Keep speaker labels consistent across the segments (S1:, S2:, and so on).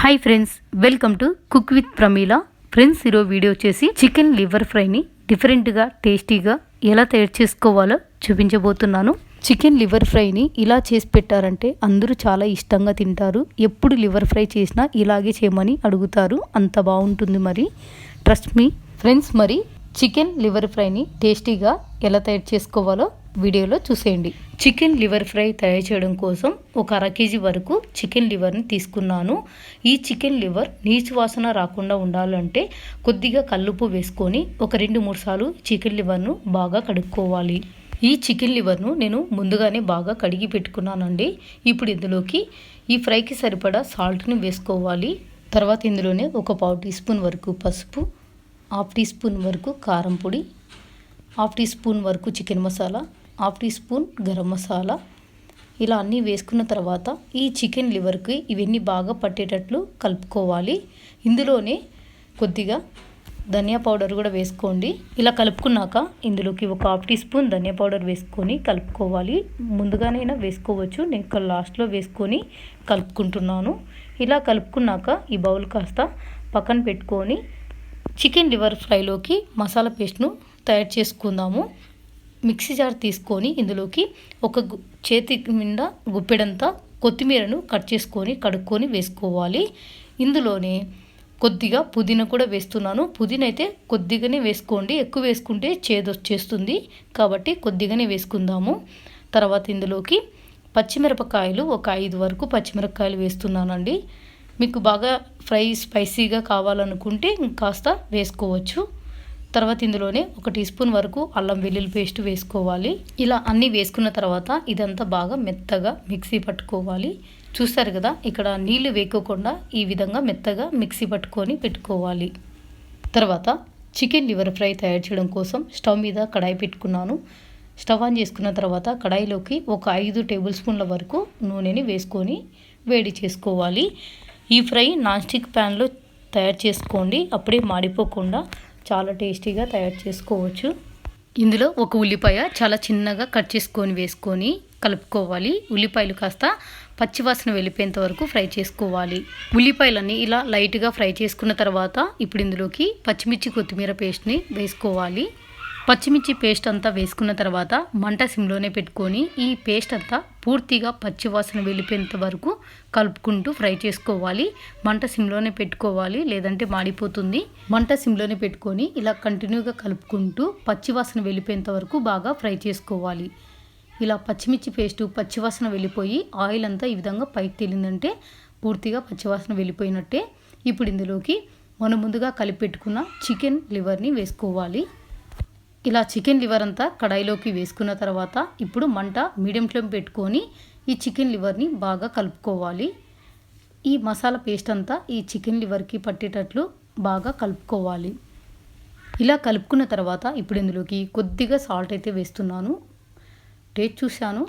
S1: Hi friends welcome to cook with Pramila friends ఈరోజు video వచ్చేసి chicken liver ఫ్రైని డిఫరెంట్గా టేస్టీగా ఎలా తయారు చేసుకోవాలో చూపించబోతున్నాను. చికెన్ లివర్ ఫ్రైని ఇలా చేసి పెట్టారంటే అందరూ చాలా ఇష్టంగా తింటారు. ఎప్పుడు లివర్ ఫ్రై చేసినా ఇలాగే చేయమని అడుగుతారు. అంత బాగుంటుంది మరి. ట్రస్ట్ మీ ఫ్రెండ్స్ మరి చికెన్ లివర్ ఫ్రైని టేస్టీగా ఎలా తయారు చేసుకోవాలో వీడియోలో చూసేయండి. చికెన్ లివర్ ఫ్రై తయారు చేయడం కోసం ఒక అర కేజీ వరకు చికెన్ లివర్ని తీసుకున్నాను. ఈ చికెన్ లివర్ నీచు వాసన రాకుండా ఉండాలంటే కొద్దిగా కల్లుపు వేసుకొని ఒక రెండు మూడు సార్లు చికెన్ లివర్ను బాగా కడుక్కోవాలి. ఈ చికెన్ లివర్ను నేను ముందుగానే బాగా కడిగి పెట్టుకున్నానండి. ఇప్పుడు ఇందులోకి ఈ ఫ్రైకి సరిపడా సాల్ట్ని వేసుకోవాలి. తర్వాత ఇందులోనే ఒక పావు టీ స్పూన్ వరకు పసుపు హాఫ్ టీ స్పూన్ వరకు కారం పొడి హాఫ్ టీ స్పూన్ వరకు chicken masala half teaspoon garam masala. ఇలా అన్నీ వేసుకున్న తర్వాత ఈ చికెన్ లివర్కి ఇవన్నీ బాగా పట్టేటట్లు కలుపుకోవాలి. ఇందులోనే కొద్దిగా ధనియా పౌడర్ కూడా వేసుకోండి. ఇలా కలుపుకున్నాక ఇందులోకి ఒక హాఫ్ టీ స్పూన్ ధనియా పౌడర్ వేసుకొని కలుపుకోవాలి. ముందుగానైనా వేసుకోవచ్చు. నేను ఇక్కడ లాస్ట్లో వేసుకొని కలుపుకుంటున్నాను. ఇలా కలుపుకున్నాక ఈ బౌల్ కాస్త పక్కన పెట్టుకొని చికెన్ లివర్ ఫ్రైలోకి మసాలా పేస్ట్ను తయారు చేసుకుందాము. మిక్సీ జార్ తీసుకొని ఇందులోకి ఒక చేతి నిండా గుప్పెడంతా కొత్తిమీరను కట్ చేసుకొని కడుక్కొని వేసుకోవాలి. ఇందులోనే కొద్దిగా పుదీనా కూడా వేస్తున్నాను. పుదీనా అయితే కొద్దిగానే వేసుకోండి. ఎక్కువ వేసుకుంటే చేదు వచ్చేస్తుంది. కాబట్టి కొద్దిగానే వేసుకుందాము. తర్వాత ఇందులోకి పచ్చిమిరపకాయలు ఒక ఐదు వరకు పచ్చిమిరపకాయలు వేస్తున్నానండి. మీకు బాగా ఫ్రై స్పైసీగా కావాలనుకుంటే కాస్త వేసుకోవచ్చు. తర్వాత ఇందులోనే ఒక టీ స్పూన్ వరకు అల్లం వెల్లుల్లి పేస్ట్ వేసుకోవాలి. ఇలా అన్నీ వేసుకున్న తర్వాత ఇదంతా బాగా మెత్తగా మిక్సీ పట్టుకోవాలి. చూస్తారు కదా ఇక్కడ నీళ్ళు వేకోకుండా ఈ విధంగా మెత్తగా మిక్సీ పట్టుకొని పెట్టుకోవాలి. తర్వాత చికెన్ లివర్ ఫ్రై తయారు చేయడం కోసం స్టవ్ మీద కడాయి పెట్టుకున్నాను. స్టవ్ ఆన్ చేసుకున్న తర్వాత కడాయిలోకి ఒక ఐదు టేబుల్ స్పూన్ల వరకు నూనెని వేసుకొని వేడి చేసుకోవాలి. ఈ ఫ్రై నాన్ స్టిక్ ప్యాన్లో తయారు చేసుకోండి అప్పుడే మాడిపోకుండా చాలా టేస్టీగా తయారు చేసుకోవచ్చు. ఇందులో ఒక ఉల్లిపాయ చాలా చిన్నగా కట్ చేసుకొని వేసుకొని కలుపుకోవాలి. ఉల్లిపాయలు కాస్త పచ్చివాసన వెళ్ళిపోయేంత వరకు ఫ్రై చేసుకోవాలి. ఉల్లిపాయలన్నీ ఇలా లైట్గా ఫ్రై చేసుకున్న తర్వాత ఇప్పుడు ఇందులోకి పచ్చిమిర్చి కొత్తిమీర పేస్ట్ని వేసుకోవాలి. పచ్చిమిర్చి పేస్ట్ అంతా వేసుకున్న తర్వాత మంట సిమ్లోనే పెట్టుకొని ఈ పేస్ట్ అంతా పూర్తిగా పచ్చివాసన వెళ్ళిపోయేంత వరకు కలుపుకుంటూ ఫ్రై చేసుకోవాలి. మంట సిమ్లోనే పెట్టుకోవాలి లేదంటే మాడిపోతుంది. మంట సిమ్లోనే పెట్టుకొని ఇలా కంటిన్యూగా కలుపుకుంటూ పచ్చివాసన వెళ్ళిపోయేంత వరకు బాగా ఫ్రై చేసుకోవాలి. ఇలా పచ్చిమిర్చి పేస్టు పచ్చివాసన వెళ్ళిపోయి ఆయిల్ అంతా ఈ విధంగా పైకి తేలిందంటే పూర్తిగా పచ్చివాసన వెళ్ళిపోయినట్టే. ఇప్పుడు ఇందులోకి మనం ముందుగా కలిపి పెట్టుకున్న చికెన్ లివర్ని వేసుకోవాలి. ఇలా చికెన్ లివర్ అంతా కడాయిలోకి వేసుకున్న తర్వాత ఇప్పుడు మంట మీడియం ఫ్లేమ్ పెట్టుకొని ఈ చికెన్ లివర్ని బాగా కలుపుకోవాలి. ఈ మసాలా పేస్ట్ అంతా ఈ చికెన్ లివర్కి పట్టేటట్లు బాగా కలుపుకోవాలి. ఇలా కలుపుకున్న తర్వాత ఇప్పుడు ఇందులోకి కొద్దిగా సాల్ట్ అయితే వేస్తున్నాను. టేస్ట్ చూశాను.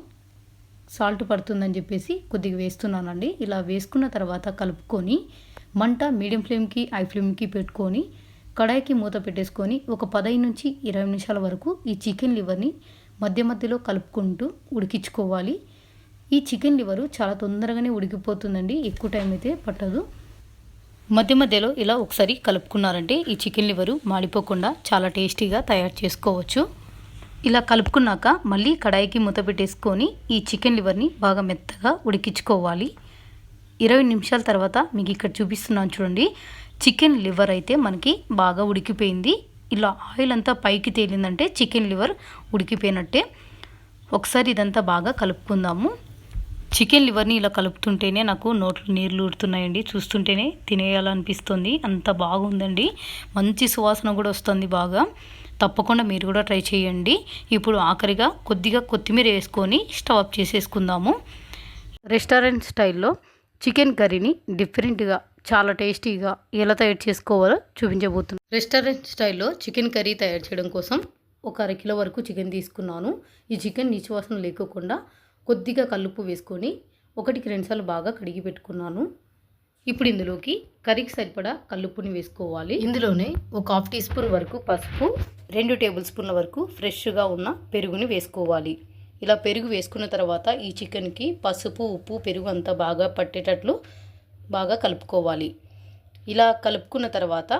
S1: సాల్ట్ పడుతుందని చెప్పేసి కొద్దిగా వేస్తున్నానండి. ఇలా వేసుకున్న తర్వాత కలుపుకొని మంట మీడియం ఫ్లేమ్కి హై ఫ్లేమ్కి పెట్టుకొని కడాయికి మూత పెట్టేసుకొని ఒక పదహైదు నుంచి ఇరవై నిమిషాల వరకు ఈ చికెన్ లివర్ని మధ్య మధ్యలో కలుపుకుంటూ ఉడికించుకోవాలి. ఈ చికెన్ లివరు చాలా తొందరగానే ఉడికిపోతుందండి. ఎక్కువ టైం అయితే పట్టదు. మధ్య మధ్యలో ఇలా ఒకసారి కలుపుకున్నారంటే ఈ చికెన్ లివరు మాడిపోకుండా చాలా టేస్టీగా తయారు చేసుకోవచ్చు. ఇలా కలుపుకున్నాక మళ్ళీ కడాయికి మూత పెట్టేసుకొని ఈ చికెన్ లివర్ని బాగా మెత్తగా ఉడికించుకోవాలి. ఇరవై నిమిషాల తర్వాత మీకు ఇక్కడ చూపిస్తున్నాను చూడండి. చికెన్ లివర్ అయితే మనకి బాగా ఉడికిపోయింది. ఇలా ఆయిల్ అంతా పైకి తేలిందంటే చికెన్ లివర్ ఉడికిపోయినట్టే. ఒకసారి ఇదంతా బాగా కలుపుకుందాము. చికెన్ లివర్ని ఇలా కలుపుతుంటేనే నాకు నోట్లో నీళ్ళు ఊడుతున్నాయండి చూస్తుంటేనే తినేయాలనిపిస్తుంది. అంత బాగుందండి. మంచి సువాసన కూడా వస్తుంది బాగా. తప్పకుండా మీరు కూడా ట్రై చేయండి. ఇప్పుడు ఆఖరిగా కొద్దిగా కొత్తిమీర వేసుకొని స్టవ్ ఆఫ్ చేసేసుకుందాము. రెస్టారెంట్ స్టైల్లో చికెన్ కర్రీని డిఫరెంట్గా చాలా టేస్టీగా ఎలా తయారు చేసుకోవాలో చూపించబోతున్నాను రెస్టారెంట్ స్టైల్లో చికెన్ కర్రీ తయారు చేయడం కోసం ఒక అర కిలో వరకు చికెన్ తీసుకున్నాను. ఈ చికెన్ నీచు వాసన లేకోకుండా కొద్దిగా కల్లుప్పు వేసుకొని ఒకటికి రెండుసార్లు బాగా కడిగి పెట్టుకున్నాను. ఇప్పుడు ఇందులోకి కర్రీకి సరిపడా కల్లుప్పుని వేసుకోవాలి. ఇందులోనే ఒక హాఫ్ టీ స్పూన్ వరకు పసుపు రెండు టేబుల్ స్పూన్ల వరకు ఫ్రెష్గా ఉన్న పెరుగుని వేసుకోవాలి. ఇలా పెరుగు వేసుకున్న తర్వాత ఈ చికెన్కి పసుపు ఉప్పు పెరుగు అంతా బాగా పట్టేటట్లు బాగా కలుపుకోవాలి. ఇలా కలుపుకున్న తర్వాత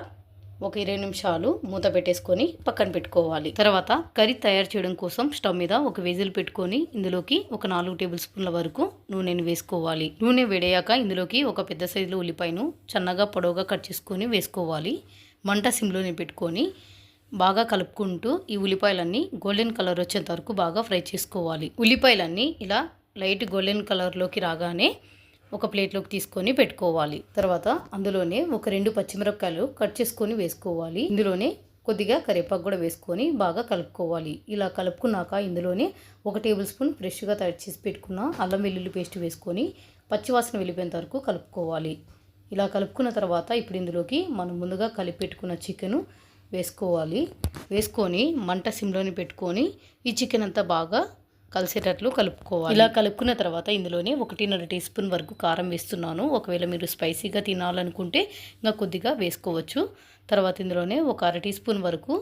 S1: ఒక ఇరవై నిమిషాలు మూత పెట్టేసుకొని పక్కన పెట్టుకోవాలి. తర్వాత కర్రీ తయారు చేయడం కోసం స్టవ్ మీద ఒక వెజిల్ పెట్టుకొని ఇందులోకి ఒక నాలుగు టేబుల్ స్పూన్ల వరకు నూనెను వేసుకోవాలి. నూనె వేడయ్యాక ఇందులోకి ఒక పెద్ద సైజులో ఉల్లిపాయను సన్నగా పొడవుగా కట్ చేసుకొని వేసుకోవాలి. మంట సిమ్లోనే పెట్టుకొని బాగా కలుపుకుంటూ ఈ ఉల్లిపాయలన్నీ గోల్డెన్ కలర్ వచ్చేంత వరకు బాగా ఫ్రై చేసుకోవాలి. ఉల్లిపాయలన్నీ ఇలా లైట్ గోల్డెన్ కలర్లోకి రాగానే ఒక ప్లేట్లోకి తీసుకొని పెట్టుకోవాలి. తర్వాత అందులోనే ఒక రెండు పచ్చిమిరపకాయలు కట్ చేసుకొని వేసుకోవాలి. ఇందులోనే కొద్దిగా కరివేపాకు కూడా వేసుకొని బాగా కలుపుకోవాలి. ఇలా కలుపుకున్నాక ఇందులోనే ఒక టేబుల్ స్పూన్ ఫ్రెష్గా తయారు చేసి పెట్టుకున్న అల్లం వెల్లుల్లి పేస్ట్ వేసుకొని పచ్చివాసన వెళ్ళిపోయేంత వరకు కలుపుకోవాలి. ఇలా కలుపుకున్న తర్వాత ఇప్పుడు ఇందులోకి మనం ముందుగా కలిపి పెట్టుకున్న చికెను వేసుకోవాలి. వేసుకొని మంట సిమ్లోని పెట్టుకొని ఈ చికెన్ అంతా బాగా కలిసేటట్లు కలుపుకోవాలి. ఇలా కలుపుకున్న తర్వాత ఇందులోనే ఒకటిన్నర టీ స్పూన్ వరకు కారం వేస్తున్నాను. ఒకవేళ మీరు స్పైసీగా తినాలనుకుంటే ఇంకా కొద్దిగా వేసుకోవచ్చు. తర్వాత ఇందులోనే ఒక అర టీ స్పూన్ వరకు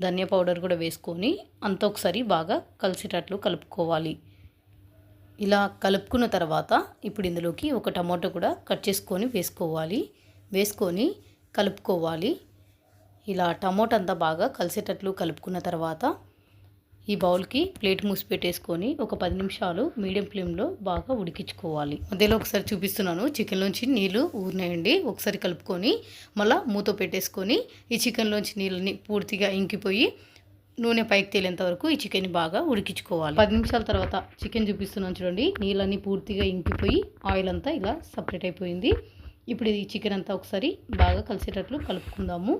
S1: ధనియా పౌడర్ కూడా వేసుకొని అంత ఒకసారి బాగా కలిసేటట్లు కలుపుకోవాలి. ఇలా కలుపుకున్న తర్వాత ఇప్పుడు ఇందులోకి ఒక టమాటో కూడా కట్ చేసుకొని వేసుకోవాలి. వేసుకొని కలుపుకోవాలి. ఇలా టమోటా అంతా బాగా కలిసేటట్లు కలుపుకున్న తర్వాత ఈ బౌల్కి ప్లేట్ మూసి పెట్టేసుకొని ఒక పది నిమిషాలు మీడియం ఫ్లేమ్లో బాగా ఉడికించుకోవాలి. మధ్యలో ఒకసారి చూపిస్తున్నాను. చికెన్లోంచి నీళ్ళు ఊరినాయండి. ఒకసారి కలుపుకొని మళ్ళీ మూత పెట్టేసుకొని ఈ చికెన్లోంచి నీళ్ళని పూర్తిగా ఇంకిపోయి నూనె పైకి తేలేంత వరకు ఈ చికెన్ బాగా ఉడికించుకోవాలి. పది నిమిషాల తర్వాత చికెన్ చూపిస్తున్నాను చూడండి. నీళ్ళన్నీ పూర్తిగా ఇంకిపోయి ఆయిల్ అంతా ఇలా సపరేట్ అయిపోయింది. ఇప్పుడు ఈ చికెన్ అంతా ఒకసారి బాగా కలిసేటట్లు కలుపుకుందాము.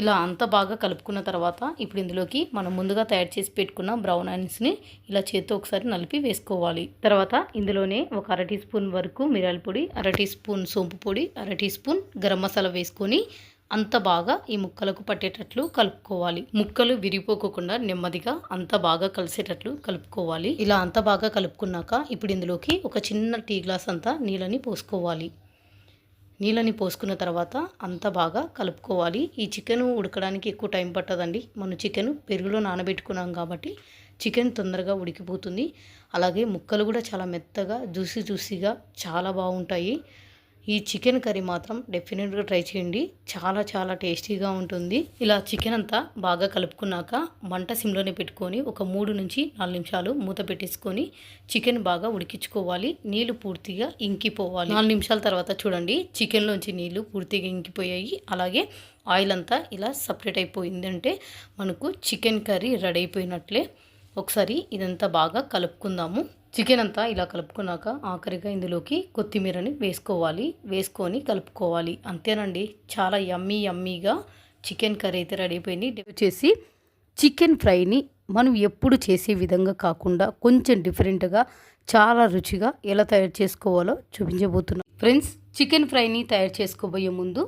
S1: ఇలా అంత బాగా కలుపుకున్న తర్వాత ఇప్పుడు ఇందులోకి మనం ముందుగా తయారు చేసి పెట్టుకున్న బ్రౌన్ ఆనియన్స్ని ఇలా చేత్తో ఒకసారి నలిపి వేసుకోవాలి. తర్వాత ఇందులోనే ఒక అర టీ స్పూన్ వరకు మిరియాల పొడి అర టీ స్పూన్ సోంపు పొడి అర టీ స్పూన్ గరం మసాలా వేసుకొని అంత బాగా ఈ ముక్కలకు పట్టేటట్లు కలుపుకోవాలి. ముక్కలు విరిగిపోకుండా నెమ్మదిగా అంత బాగా కలిసేటట్లు కలుపుకోవాలి. ఇలా అంత బాగా కలుపుకున్నాక ఇప్పుడు ఇందులోకి ఒక చిన్న టీ గ్లాస్ అంతా నీళ్ళని పోసుకోవాలి. నీళ్ళని పోసుకున్న తర్వాత అంతా బాగా కలుపుకోవాలి. ఈ చికెన్ ఉడకడానికి ఎక్కువ టైం పట్టదండి. మనం చికెన్ పెరుగులో నానబెట్టుకున్నాం కాబట్టి చికెన్ తొందరగా ఉడికిపోతుంది. అలాగే ముక్కలు కూడా చాలా మెత్తగా జ్యూసీ జ్యూసీగా చాలా బాగుంటాయి. ఈ చికెన్ కర్రీ మాత్రం డెఫినెట్గా ట్రై చేయండి. చాలా చాలా టేస్టీగా ఉంటుంది. ఇలా చికెన్ అంతా బాగా కలుపుకున్నాక మంట సిమ్లోనే పెట్టుకొని ఒక మూడు నుంచి నాలుగు నిమిషాలు మూత పెట్టేసుకొని చికెన్ బాగా ఉడికించుకోవాలి. నీళ్ళు పూర్తిగా ఇంకిపోవాలి. నాలుగు నిమిషాల తర్వాత చూడండి చికెన్లోంచి నీళ్ళు పూర్తిగా ఇంకిపోయాయి. అలాగే ఆయిల్ అంతా ఇలా సపరేట్ అయిపోయిందంటే మనకు చికెన్ కర్రీ రెడీ అయిపోయినట్లే. ఒకసారి ఇదంతా బాగా కలుపుకుందాము. చికెన్ అంతా ఇలా కలుపుకున్నాక ఆఖరిగా ఇందులోకి కొత్తిమీరని వేసుకోవాలి. వేసుకొని కలుపుకోవాలి. అంతేనండి. చాలా యమ్మీ యమ్మీగా చికెన్ కర్రీ అయితే రెడీ అయిపోయింది. వచ్చేసి చికెన్ ఫ్రైని మనం ఎప్పుడు చేసే విధంగా కాకుండా కొంచెం డిఫరెంట్గా చాలా రుచిగా ఎలా తయారు చేసుకోవాలో చూపించబోతున్నాం. ఫ్రెండ్స్ చికెన్ ఫ్రైని తయారు చేసుకోబోయే ముందు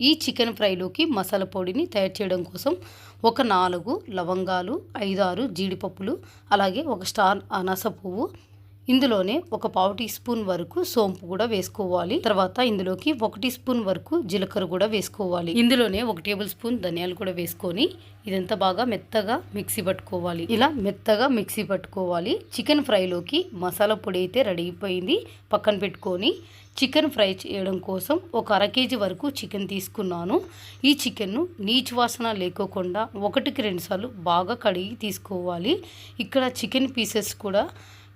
S1: ఈ చికెన్ ఫ్రైలోకి మసాలా పొడిని తయారు చేయడం కోసం ఒక నాలుగు లవంగాలు ఐదారు జీడిపప్పులు అలాగే ఒక స్టార్ అనాస పువ్వు ఇందులోనే ఒక పావు టీ స్పూన్ వరకు సోంపు కూడా వేసుకోవాలి. తర్వాత ఇందులోకి ఒక టీ స్పూన్ వరకు జీలకర్ర కూడా వేసుకోవాలి. ఇందులోనే ఒక టేబుల్ స్పూన్ ధనియాలు కూడా వేసుకొని ఇదంతా బాగా మెత్తగా మిక్సీ పట్టుకోవాలి. ఇలా మెత్తగా మిక్సీ పట్టుకోవాలి. చికెన్ ఫ్రైలోకి మసాలా పొడి అయితే రెడీ అయిపోయింది. పక్కన పెట్టుకొని చికెన్ ఫ్రై చేయడం కోసం ఒక అర కేజీ వరకు చికెన్ తీసుకున్నాను. ఈ చికెన్ను నీచు వాసన లేకోకుండా ఒకటికి రెండుసార్లు బాగా కడిగి తీసుకోవాలి. ఇక్కడ చికెన్ పీసెస్ కూడా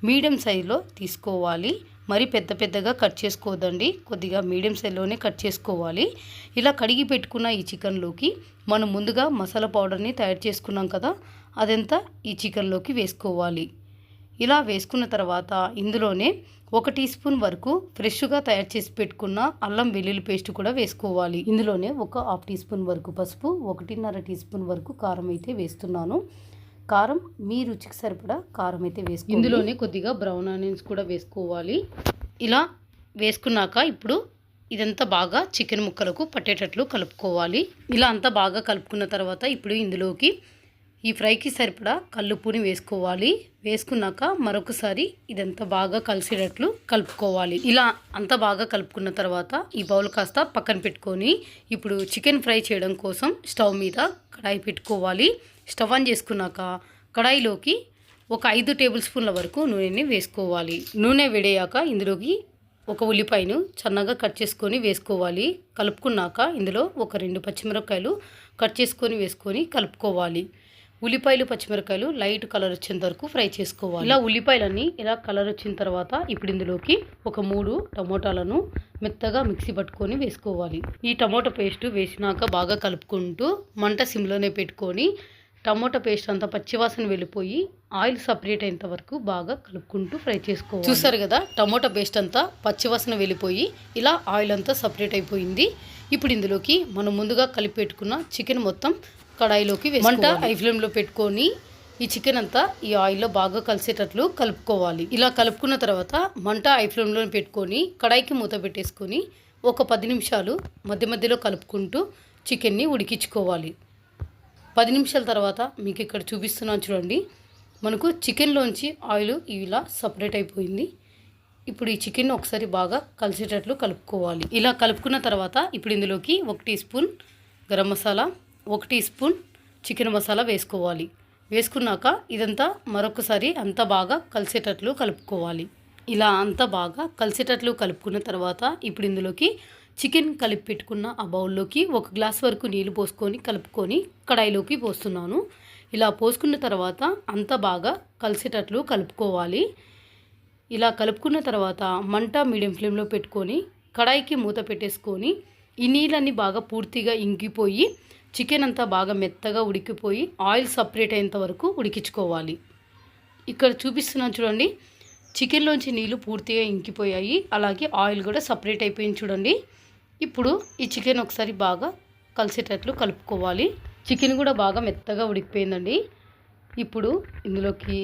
S1: మీడియం సైజులో తీసుకోవాలి. మరి పెద్ద పెద్దగా కట్ చేసుకోవద్దండి కొద్దిగా మీడియం సైజులోనే కట్ చేసుకోవాలి. ఇలా కడిగి పెట్టుకున్న ఈ చికెన్లోకి మనం ముందుగా మసాలా పౌడర్ని తయారు చేసుకున్నాం కదా అదంతా ఈ చికెన్లోకి వేసుకోవాలి. ఇలా వేసుకున్న తర్వాత ఇందులోనే ఒక టీ స్పూన్ వరకు ఫ్రెష్గా తయారు చేసి పెట్టుకున్న అల్లం వెల్లుల్లి పేస్ట్ కూడా వేసుకోవాలి. ఇందులోనే ఒక హాఫ్ టీ స్పూన్ వరకు పసుపు ఒకటిన్నర టీ స్పూన్ వరకు కారం అయితే వేస్తున్నాను. కారం మీ రుచికి సరిపడా కారం అయితే వేసుకో ఇందులోనే కొద్దిగా బ్రౌన్ ఆనియన్స్ కూడా వేసుకోవాలి. ఇలా వేసుకున్నాక ఇప్పుడు ఇదంతా బాగా చికెన్ ముక్కలకు పట్టేటట్లు కలుపుకోవాలి. ఇలా అంతా బాగా కలుపుకున్న తర్వాత ఇప్పుడు ఇందులోకి ఈ ఫ్రైకి సరిపడా కల్లుప్పుని వేసుకోవాలి. వేసుకున్నాక మరొకసారి ఇదంతా బాగా కలిసేటట్లు కలుపుకోవాలి. ఇలా అంతా బాగా కలుపుకున్న తర్వాత ఈ బౌల్ కాస్త పక్కన పెట్టుకొని ఇప్పుడు చికెన్ ఫ్రై చేయడం కోసం స్టవ్ మీద కడాయి పెట్టుకోవాలి. స్టవ్ ఆన్ చేసుకున్నాక కడాయిలోకి ఒక ఐదు టేబుల్ స్పూన్ల వరకు నూనెని వేసుకోవాలి. నూనె వేడయ్యాక ఇందులోకి ఒక ఉల్లిపాయను సన్నగా కట్ చేసుకొని వేసుకోవాలి. కలుపుకున్నాక ఇందులో ఒక రెండు పచ్చిమిరపకాయలు కట్ చేసుకొని వేసుకొని కలుపుకోవాలి. ఉల్లిపాయలు పచ్చిమిరకాయలు లైట్ కలర్ వచ్చేంత వరకు ఫ్రై చేసుకోవాలి. ఇలా ఉల్లిపాయలన్నీ ఇలా కలర్ వచ్చిన తర్వాత ఇప్పుడు ఇందులోకి ఒక మూడు టమోటాలను మెత్తగా మిక్సీ పట్టుకొని వేసుకోవాలి. ఈ టమోటా పేస్ట్ వేసినాక బాగా కలుపుకుంటూ మంట సిమ్లోనే పెట్టుకొని టమోటా పేస్ట్ అంతా పచ్చివాసన వెళ్ళిపోయి ఆయిల్ సపరేట్ అయ్యేంత వరకు బాగా కలుపుకుంటూ ఫ్రై చేసుకోవాలి. చూసారు కదా టమోటా పేస్ట్ అంతా పచ్చివాసన వెళ్ళిపోయి ఇలా ఆయిల్ అంతా సపరేట్ అయిపోయింది. ఇప్పుడు ఇందులోకి మనం ముందుగా కలిపి పెట్టుకున్న చికెన్ మొత్తం కడాయిలోకి మంట హై ఫ్లేమ్లో పెట్టుకొని ఈ చికెన్ అంతా ఈ ఆయిల్లో బాగా కలిసేటట్లు కలుపుకోవాలి. ఇలా కలుపుకున్న తర్వాత మంట హై ఫ్లేమ్లో పెట్టుకొని కడాయికి మూత పెట్టేసుకొని ఒక పది నిమిషాలు మధ్య మధ్యలో కలుపుకుంటూ చికెన్ని ఉడికించుకోవాలి. పది నిమిషాల తర్వాత మీకు ఇక్కడ చూపిస్తున్నాను చూడండి. మనకు చికెన్లోంచి ఆయిల్ ఇలా సపరేట్ అయిపోయింది. ఇప్పుడు ఈ చికెన్ ఒకసారి బాగా కలిసేటట్లు కలుపుకోవాలి. ఇలా కలుపుకున్న తర్వాత ఇప్పుడు ఇందులోకి ఒక టీ స్పూన్ గరం మసాలా ఒక టీ స్పూన్ చికెన్ మసాలా వేసుకోవాలి. వేసుకున్నాక ఇదంతా మరొకసారి అంతా బాగా కలిసేటట్లు కలుపుకోవాలి. ఇలా అంతా బాగా కలిసేటట్లు కలుపుకున్న తర్వాత ఇప్పుడు ఇందులోకి చికెన్ కలిపి పెట్టుకున్న ఆ బౌల్లోకి ఒక గ్లాస్ వరకు నీళ్ళు పోసుకొని కలుపుకొని కడాయిలోకి పోస్తున్నాను. ఇలా పోసుకున్న తర్వాత అంతా బాగా కలిసేటట్లు కలుపుకోవాలి. ఇలా కలుపుకున్న తర్వాత మంట మీడియం ఫ్లేమ్లో పెట్టుకొని కడాయికి మూత పెట్టేసుకొని ఈ నీళ్ళన్నీ బాగా పూర్తిగా ఇంకిపోయి చికెన్ అంతా బాగా మెత్తగా ఉడికిపోయి ఆయిల్ సపరేట్ అయ్యేంత వరకు ఉడికించుకోవాలి. ఇక్కడ చూపిస్తున్నాను చూడండి. చికెన్లోంచి నీళ్ళు పూర్తిగా ఇంకిపోయాయి. అలాగే ఆయిల్ కూడా సపరేట్ అయిపోయింది చూడండి. ఇప్పుడు ఈ చికెన్ ఒకసారి బాగా కలిసేటట్లు కలుపుకోవాలి. చికెన్ కూడా బాగా మెత్తగా ఉడికిపోయిందండి. ఇప్పుడు ఇందులోకి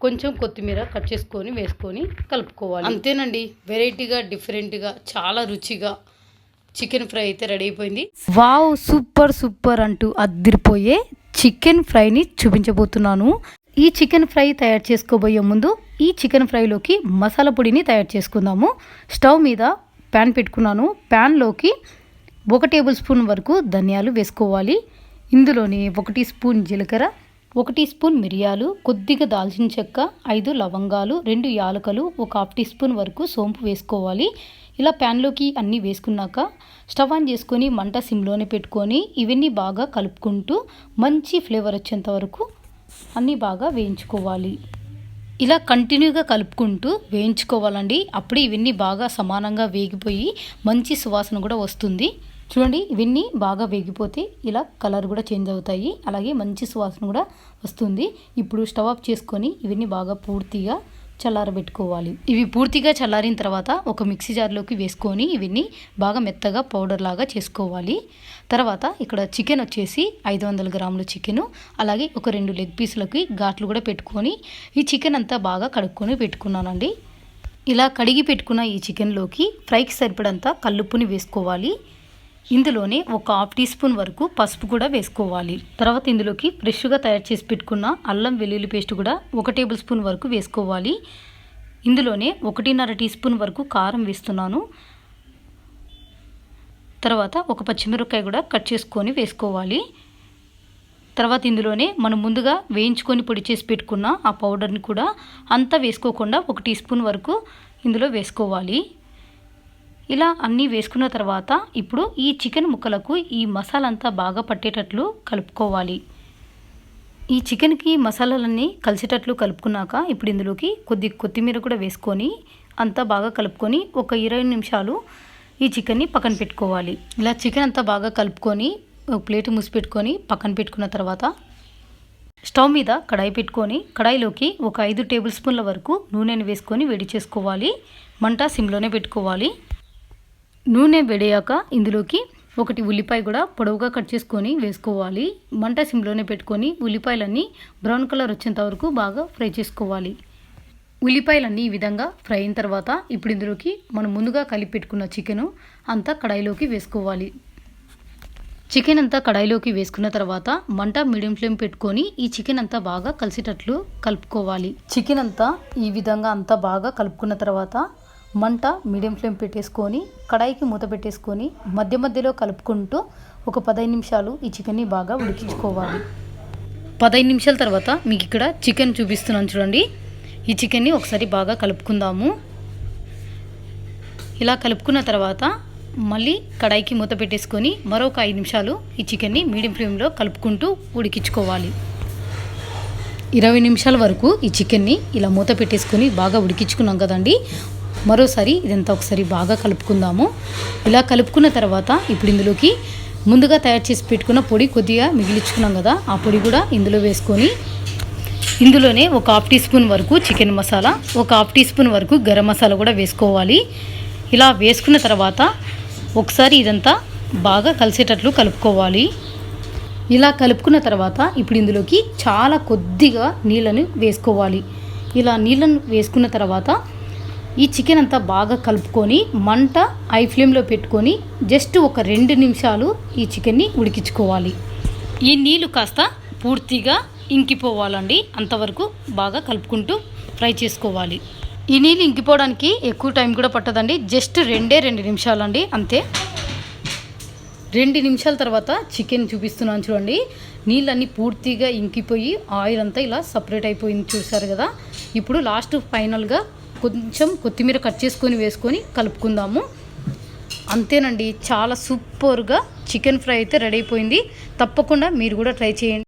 S1: కొంచెం కొత్తిమీర కట్ చేసుకొని వేసుకొని కలుపుకోవాలి. అంతేనండి. వెరైటీగా డిఫరెంట్గా చాలా రుచిగా చికెన్ ఫ్రై అయితే రెడీ అయిపోయింది. వావ్ సూపర్ సూపర్ అంటూ అద్దిరిపోయే చికెన్ ఫ్రైని చూపించబోతున్నాను. ఈ చికెన్ ఫ్రై తయారు చేసుకోబోయే ముందు ఈ చికెన్ ఫ్రైలోకి మసాలా పొడిని తయారు చేసుకుందాము. స్టవ్ మీద ప్యాన్ పెట్టుకున్నాను. ప్యాన్లోకి ఒక టేబుల్ స్పూన్ వరకు ధనియాలు వేసుకోవాలి. ఇందులోని ఒకటి స్పూన్ జీలకర్ర ఒకటి స్పూన్ మిరియాలు కొద్దిగా దాల్చిన చెక్క ఐదు లవంగాలు రెండు యాలకలు ఒక హాఫ్ టీ స్పూన్ వరకు సోంపు వేసుకోవాలి. ఇలా ప్యాన్లోకి అన్నీ వేసుకున్నాక స్టవ్ ఆన్ చేసుకొని మంట సిమ్లోనే పెట్టుకొని ఇవన్నీ బాగా కలుపుకుంటూ మంచి ఫ్లేవర్ వచ్చేంత వరకు అన్నీ బాగా వేయించుకోవాలి. ఇలా కంటిన్యూగా కలుపుకుంటూ వేయించుకోవాలండి. అప్పుడు ఇవన్నీ బాగా సమానంగా వేగిపోయి మంచి సువాసన కూడా వస్తుంది. చూడండి ఇవన్నీ బాగా వేగిపోతే ఇలా కలర్ కూడా చేంజ్ అవుతాయి. అలాగే మంచి సువాసన కూడా వస్తుంది. ఇప్పుడు స్టవ్ ఆఫ్ చేసుకొని ఇవన్నీ బాగా పూర్తిగా చల్లారబెట్టుకోవాలి ఇవి పూర్తిగా చల్లారిన తర్వాత ఒక మిక్సీ జార్లోకి వేసుకొని ఇవన్నీ బాగా మెత్తగా పౌడర్ లాగా చేసుకోవాలి. తర్వాత ఇక్కడ చికెన్ వచ్చేసి ఐదు వందల గ్రాముల చికెను అలాగే ఒక రెండు లెగ్ పీసులకి ఘాట్లు కూడా పెట్టుకొని ఈ చికెన్ అంతా బాగా కడుక్కొని పెట్టుకున్నానండి. ఇలా కడిగి పెట్టుకున్న ఈ చికెన్లోకి ఫ్రైకి సరిపడంత కల్లుప్పుని వేసుకోవాలి. ఇందులోనే ఒక హాఫ్ టీ స్పూన్ వరకు పసుపు కూడా వేసుకోవాలి. తర్వాత ఇందులోకి ఫ్రెష్గా తయారు చేసి పెట్టుకున్న అల్లం వెల్లుల్లి పేస్ట్ కూడా ఒక టేబుల్ స్పూన్ వరకు వేసుకోవాలి. ఇందులోనే ఒకటిన్నర టీ స్పూన్ వరకు కారం వేస్తున్నాను. తర్వాత ఒక పచ్చిమిరపకాయ కూడా కట్ చేసుకొని వేసుకోవాలి. తర్వాత ఇందులోనే మనం ముందుగా వేయించుకొని పొడి చేసి పెట్టుకున్న ఆ పౌడర్ని కూడా అంతా వేసుకోకుండా ఒక టీ స్పూన్ వరకు ఇందులో వేసుకోవాలి. ఇలా అన్నీ వేసుకున్న తర్వాత ఇప్పుడు ఈ చికెన్ ముక్కలకు ఈ మసాలంతా అంతా బాగా పట్టేటట్లు కలుపుకోవాలి. ఈ చికెన్కి మసాలాలన్నీ కలిసేటట్లు కలుపుకున్నాక ఇప్పుడు ఇందులోకి కొద్ది కొత్తిమీర కూడా వేసుకొని అంతా బాగా కలుపుకొని ఒక ఇరవై నిమిషాలు ఈ చికెన్ని పక్కన పెట్టుకోవాలి. ఇలా చికెన్ అంతా బాగా కలుపుకొని ఒక ప్లేట్ మూసి పెట్టుకొని పక్కన పెట్టుకున్న తర్వాత స్టవ్ మీద కడాయి పెట్టుకొని కడాయిలోకి ఒక ఐదు టేబుల్ స్పూన్ల వరకు నూనెను వేసుకొని వేడి చేసుకోవాలి. మంట సిమ్లోనే పెట్టుకోవాలి. నూనె వేడయ్యాక ఇందులోకి ఒకటి ఉల్లిపాయ కూడా పొడవుగా కట్ చేసుకొని వేసుకోవాలి. మంట సిమ్లోనే పెట్టుకొని ఉల్లిపాయలన్నీ బ్రౌన్ కలర్ వచ్చేంత వరకు బాగా ఫ్రై చేసుకోవాలి. ఉల్లిపాయలన్నీ ఈ విధంగా ఫ్రై అయిన తర్వాత ఇప్పుడు ఇందులోకి మనం ముందుగా కలిపి పెట్టుకున్న చికెను అంతా కడాయిలోకి వేసుకోవాలి. చికెన్ అంతా కడాయిలోకి వేసుకున్న తర్వాత మంట మీడియం ఫ్లేమ్ పెట్టుకొని ఈ చికెన్ అంతా బాగా కలిసేటట్లు కలుపుకోవాలి. చికెన్ అంతా ఈ విధంగా అంతా బాగా కలుపుకున్న తర్వాత మంట మీడియం ఫ్లేమ్ పెట్టేసుకొని కడాయికి మూత పెట్టేసుకొని మధ్య మధ్యలో కలుపుకుంటూ ఒక పదహైదు నిమిషాలు ఈ చికెన్ని బాగా ఉడికించుకోవాలి. పదహైదు నిమిషాల తర్వాత మీకు ఇక్కడ చికెన్ చూపిస్తున్నాను చూడండి. ఈ చికెన్ని ఒకసారి బాగా కలుపుకుందాము. ఇలా కలుపుకున్న తర్వాత మళ్ళీ కడాయికి మూత పెట్టేసుకొని మరొక ఐదు నిమిషాలు ఈ చికెన్ని మీడియం ఫ్లేమ్లో కలుపుకుంటూ ఉడికించుకోవాలి. ఇరవై నిమిషాల వరకు ఈ చికెన్ని ఇలా మూత పెట్టేసుకొని బాగా ఉడికించుకున్నాం కదండి. మరోసారి ఇదంతా ఒకసారి బాగా కలుపుకుందాము. ఇలా కలుపుకున్న తర్వాత ఇప్పుడు ఇందులోకి ముందుగా తయారు చేసి పెట్టుకున్న పొడి కొద్దిగా మిగిలించుకున్నాం కదా ఆ పొడి కూడా ఇందులో వేసుకొని ఇందులోనే ఒక హాఫ్ టీ స్పూన్ వరకు చికెన్ మసాలా ఒక హాఫ్ టీ స్పూన్ వరకు గరం మసాలా కూడా వేసుకోవాలి. ఇలా వేసుకున్న తర్వాత ఒకసారి ఇదంతా బాగా కలిసేటట్లు కలుపుకోవాలి. ఇలా కలుపుకున్న తర్వాత ఇప్పుడు ఇందులోకి చాలా కొద్దిగా నీళ్ళను వేసుకోవాలి. ఇలా నీళ్ళను వేసుకున్న తర్వాత ఈ చికెన్ అంతా బాగా కలుపుకొని మంట ఐ ఫ్లేమ్లో పెట్టుకొని జస్ట్ ఒక రెండు నిమిషాలు ఈ చికెన్ని ఉడికించుకోవాలి. ఈ నీళ్ళు కాస్త పూర్తిగా ఇంకిపోవాలండి. అంతవరకు బాగా కలుపుకుంటూ ఫ్రై చేసుకోవాలి. ఈ నీళ్ళు ఇంకిపోవడానికి ఎక్కువ టైం కూడా పట్టదండి. జస్ట్ రెండే రెండు నిమిషాలండి. అంతే. రెండు నిమిషాల తర్వాత చికెన్ చూపిస్తున్నాను చూడండి. నీళ్ళన్నీ పూర్తిగా ఇంకిపోయి ఆయిల్ అంతా ఇలా సపరేట్ అయిపోయింది చూసారు కదా. ఇప్పుడు లాస్ట్ ఫైనల్గా కొంచెం కొత్తిమీర కట్ చేసుకొని వేసుకొని కలుపుకుందాము. అంతేనండి చాలా సూపర్గా చికెన్ ఫ్రై అయితే రెడీ అయిపోయింది. తప్పకుండా మీరు కూడా ట్రై చేయండి.